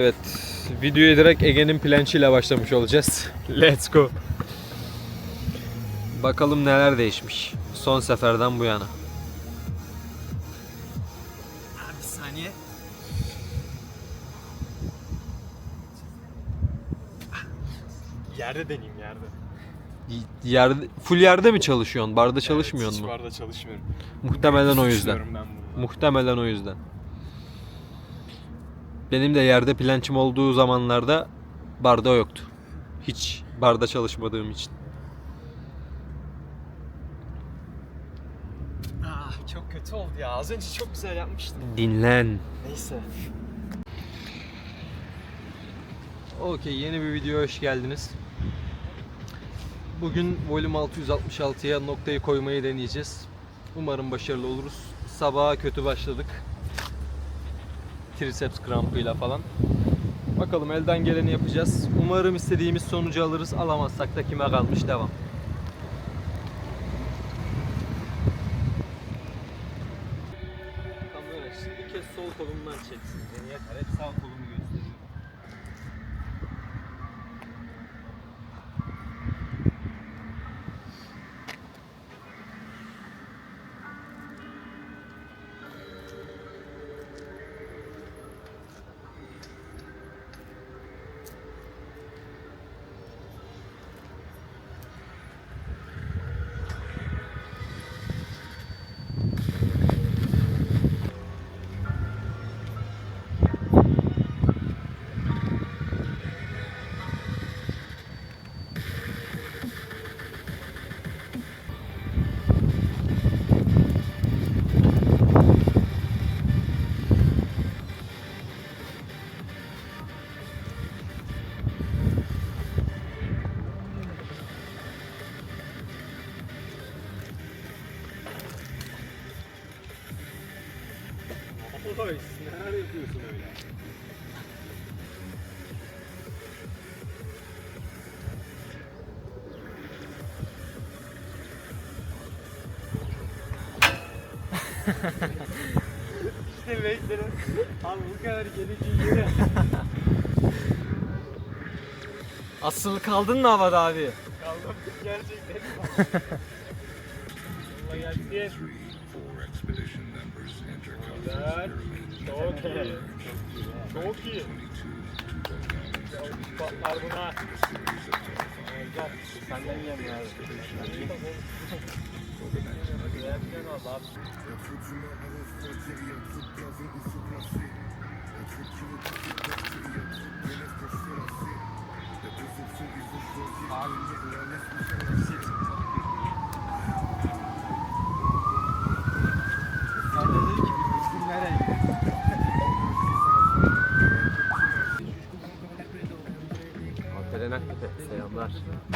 Evet, videoya direkt Ege'nin plançıyla başlamış olacağız. Let's go. Bakalım neler değişmiş son seferden bu yana. Bir saniye. Yerde deneyeyim yerde. Y- Yerde, full yerde mi çalışıyorsun? Barda çalışmıyor evet, mu? Hiç barda çalışmıyorum. Muhtemelen o yüzden. Suçluyorum ben bunu. Muhtemelen o yüzden. Benim de yerde plançım olduğu zamanlarda barda yoktu. Hiç barda çalışmadığım için. Ah, çok kötü oldu ya. Az önce çok güzel yapmıştım. Dinlen. Neyse. Okey yeni bir videoya hoş geldiniz. Bugün volüm 666'ya noktayı koymayı deneyeceğiz. Umarım başarılı oluruz. Sabaha kötü başladık. Triceps krampıyla falan. Bakalım elden geleni yapacağız. Umarım istediğimiz sonucu alırız. Alamazsak da kime kalmış devam. Kamera bir kez sol kolumdan çeksin. Yani yeter. Hep sağ kolumu işte beklerim. Abi bu kadar geleceği yere. Asılı kaldın mı havada abi? Kaldım gerçekten. Allah gelsin. Güzel. Çok iyi. Çok iyi. Patlar buna. Güzel. Senden yiyeyim ya.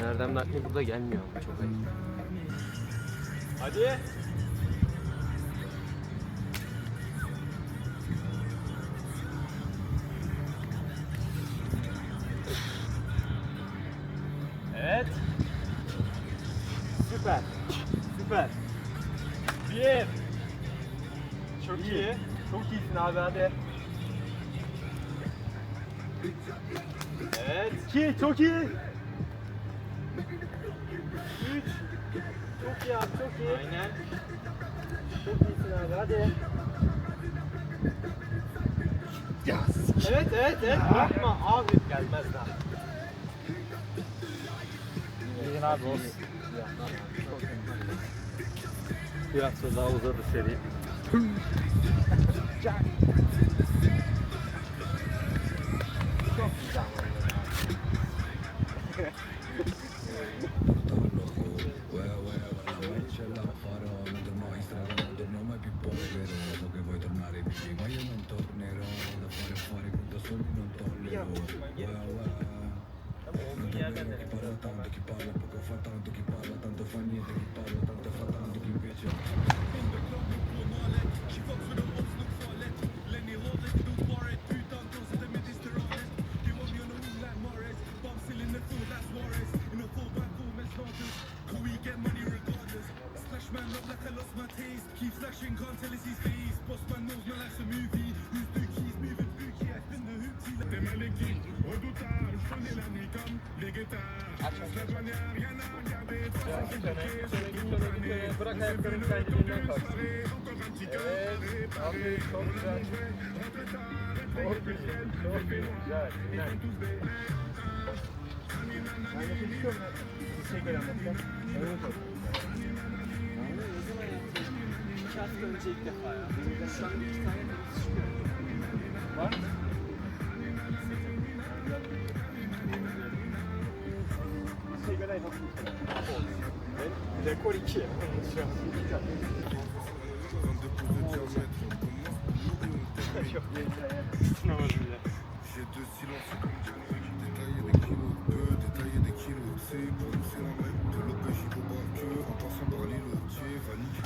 Ben de Erdem Nakli burada gelmiyor ama çok ayıp. Hadi. Evet. Süper. Süper. Bir. Çok iyi. Çok iyisin abi hadi. Evet. İki. Çok iyi. Aynen. Çok iyisin abi hadi. Evet evet evet bırakma abi gelmez daha. İyisin abi olsun. Bir hafta daha uzadı seri. que paga, porque eu fantasma do que paga. Bırak ayakların kendiliğinden kalksın. Evet. Aferin çok güzel. Çok güzel. Çok güzel. Güzel. Ben de çalışıyorum ya. Bir şey gelen bakacağım. Evet İki hafta önce ilk defa ya. Şu an iki. Var mı? Rekor 2. Şu an iki tane. Yok Sınamadım ya. J'ai deux silences comme John Wick Détailler des kilos, peu détailler des kilos. C'est pour nous c'est la même De l'OPJ au bar que. En passant par l'îlotier Vanille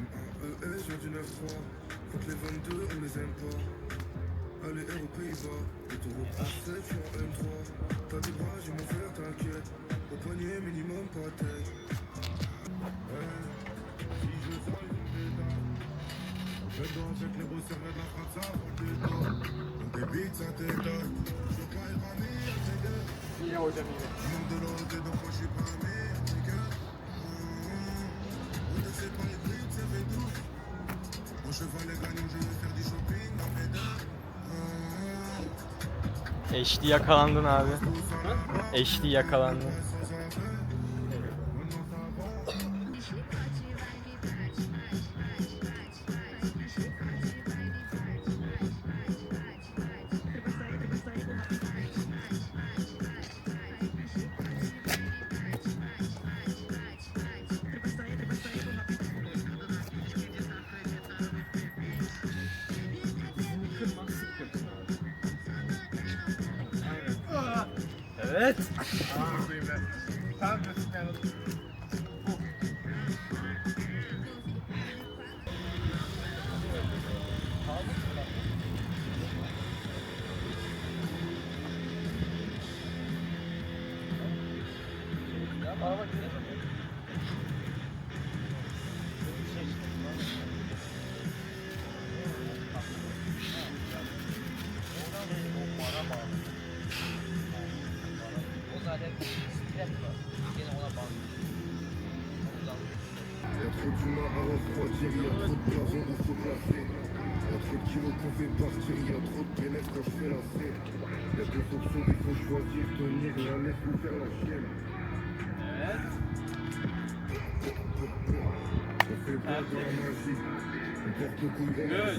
M-A-E-S, viens du 9-3 Contre les 22, on les aime pas. Allez, R aux Pays-Bas. Les taureaux à 7, je suis en M3 T'as des bras, j'ai mon fer, t'inquiète Au poignet, minimum, tête Ouais, si je sors, ils ont des dames Fais donc avec les beaux serveurs de la France, ça vaut le détour. Donc des beats, ça t'étonne. Je suis pas c'est que Yine hocam yine. je monte de l'autre et donc moi je suis pas ami, c'est que. On ne sait pas les prix, ça fait tout. Mon cheval est gagnant, je vais faire du shopping dans mes dents. HD yakalandın abi. HD yakalandın. Evet. Tam diyorsun refroidir, y'a trop de poison où faut placer. Y'a trop de qu'on fait partir, y'a trop de bénéfices quand je fais la scène. Y'a deux options, il faut choisir, tenir, rien laisse vous faire la chienne. On fait pas de la magie. On porte le la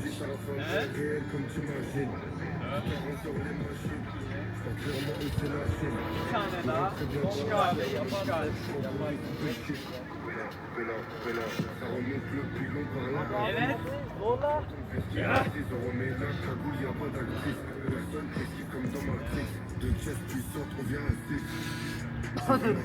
comme tu imagines. Evet. Lola. Y'a. Adam.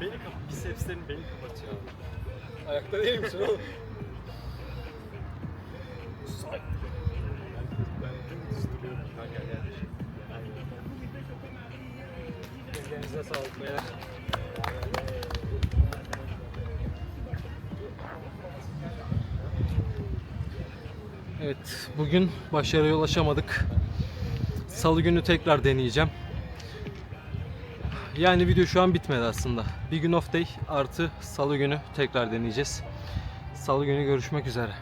Beni kap bisepslerin beni kapatıyor. Ayakta değil misin oğlum? Say. Ben dümdüz duruyorum kanka yani. Ellerinize sağlık beyler. Evet, bugün başarıya ulaşamadık. Salı günü tekrar deneyeceğim. Yani video şu an bitmedi aslında. Bir gün off day artı salı günü tekrar deneyeceğiz. Salı günü görüşmek üzere.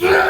Yeah!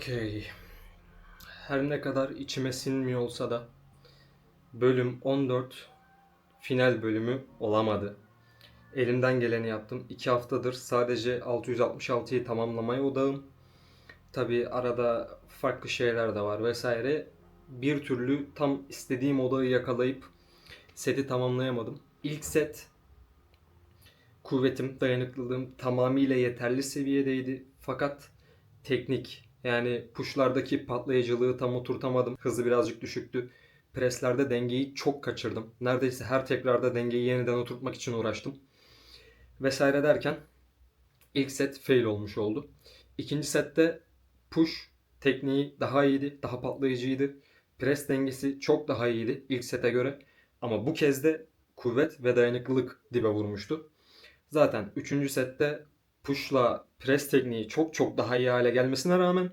Okey. Her ne kadar içime sinmiyor olsa da bölüm 14 final bölümü olamadı. Elimden geleni yaptım. 2 haftadır sadece 666'yı tamamlamaya odağım. Tabi arada farklı şeyler de var vesaire. Bir türlü tam istediğim odağı yakalayıp seti tamamlayamadım. İlk set kuvvetim, dayanıklılığım tamamıyla yeterli seviyedeydi. Fakat teknik yani puşlardaki patlayıcılığı tam oturtamadım. Hızı birazcık düşüktü. Preslerde dengeyi çok kaçırdım. Neredeyse her tekrarda dengeyi yeniden oturtmak için uğraştım. Vesaire derken ilk set fail olmuş oldu. İkinci sette push tekniği daha iyiydi, daha patlayıcıydı. Pres dengesi çok daha iyiydi ilk sete göre. Ama bu kez de kuvvet ve dayanıklılık dibe vurmuştu. Zaten 3. sette push'la pres tekniği çok çok daha iyi hale gelmesine rağmen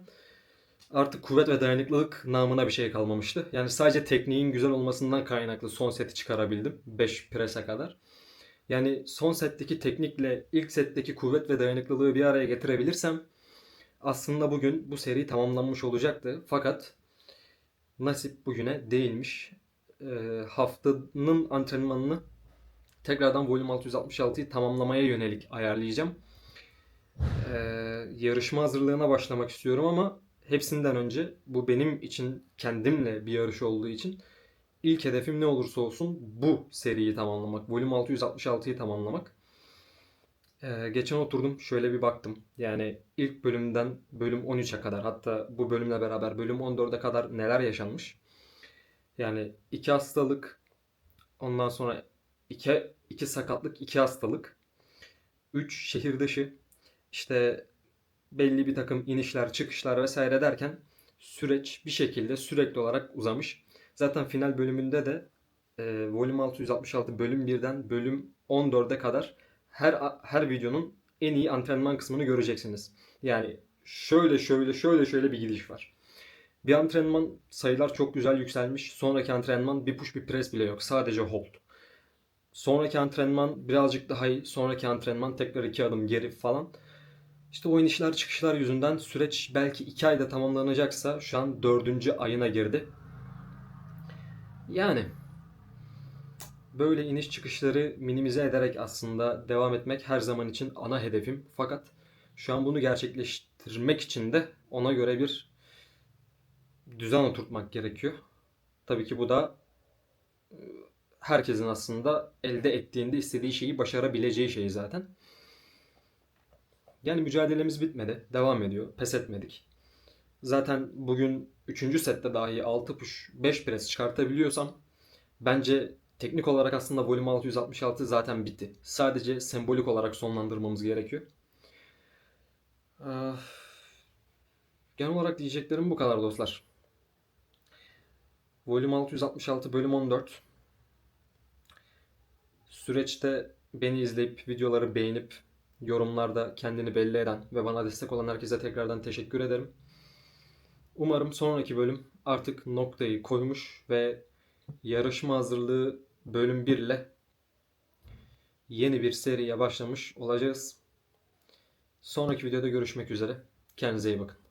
artık kuvvet ve dayanıklılık namına bir şey kalmamıştı. Yani sadece tekniğin güzel olmasından kaynaklı son seti çıkarabildim 5 prese kadar. Yani son setteki teknikle ilk setteki kuvvet ve dayanıklılığı bir araya getirebilirsem aslında bugün bu seri tamamlanmış olacaktı. Fakat nasip bugüne değilmiş. Ee, haftanın antrenmanını tekrardan Volume 666'yı tamamlamaya yönelik ayarlayacağım. Ee, yarışma hazırlığına başlamak istiyorum ama hepsinden önce bu benim için kendimle bir yarış olduğu için ilk hedefim ne olursa olsun bu seriyi tamamlamak. Volüm 666'yı tamamlamak. Ee, geçen oturdum şöyle bir baktım. Yani ilk bölümden bölüm 13'e kadar hatta bu bölümle beraber bölüm 14'e kadar neler yaşanmış. Yani iki hastalık ondan sonra iki, iki sakatlık iki hastalık. Üç şehir dışı işte belli bir takım inişler çıkışlar vesaire derken süreç bir şekilde sürekli olarak uzamış. Zaten final bölümünde de e, Volüm 666 bölüm 1'den bölüm 14'e kadar her her videonun en iyi antrenman kısmını göreceksiniz. Yani şöyle şöyle şöyle şöyle bir gidiş var. Bir antrenman sayılar çok güzel yükselmiş. Sonraki antrenman bir push bir press bile yok. Sadece hold. Sonraki antrenman birazcık daha iyi. Sonraki antrenman tekrar iki adım geri falan. İşte o inişler çıkışlar yüzünden süreç belki iki ayda tamamlanacaksa şu an dördüncü ayına girdi. Yani böyle iniş çıkışları minimize ederek aslında devam etmek her zaman için ana hedefim. Fakat şu an bunu gerçekleştirmek için de ona göre bir düzen oturtmak gerekiyor. Tabii ki bu da e, herkesin aslında elde ettiğinde istediği şeyi başarabileceği şey zaten. Yani mücadelemiz bitmedi. Devam ediyor. Pes etmedik. Zaten bugün 3. sette dahi 6 push 5 press çıkartabiliyorsam bence teknik olarak aslında volüm 666 zaten bitti. Sadece sembolik olarak sonlandırmamız gerekiyor. Ah, Genel olarak diyeceklerim bu kadar dostlar. Volüm 666 bölüm 14. Süreçte beni izleyip videoları beğenip yorumlarda kendini belli eden ve bana destek olan herkese tekrardan teşekkür ederim. Umarım sonraki bölüm artık noktayı koymuş ve yarışma hazırlığı bölüm 1 ile yeni bir seriye başlamış olacağız. Sonraki videoda görüşmek üzere. Kendinize iyi bakın.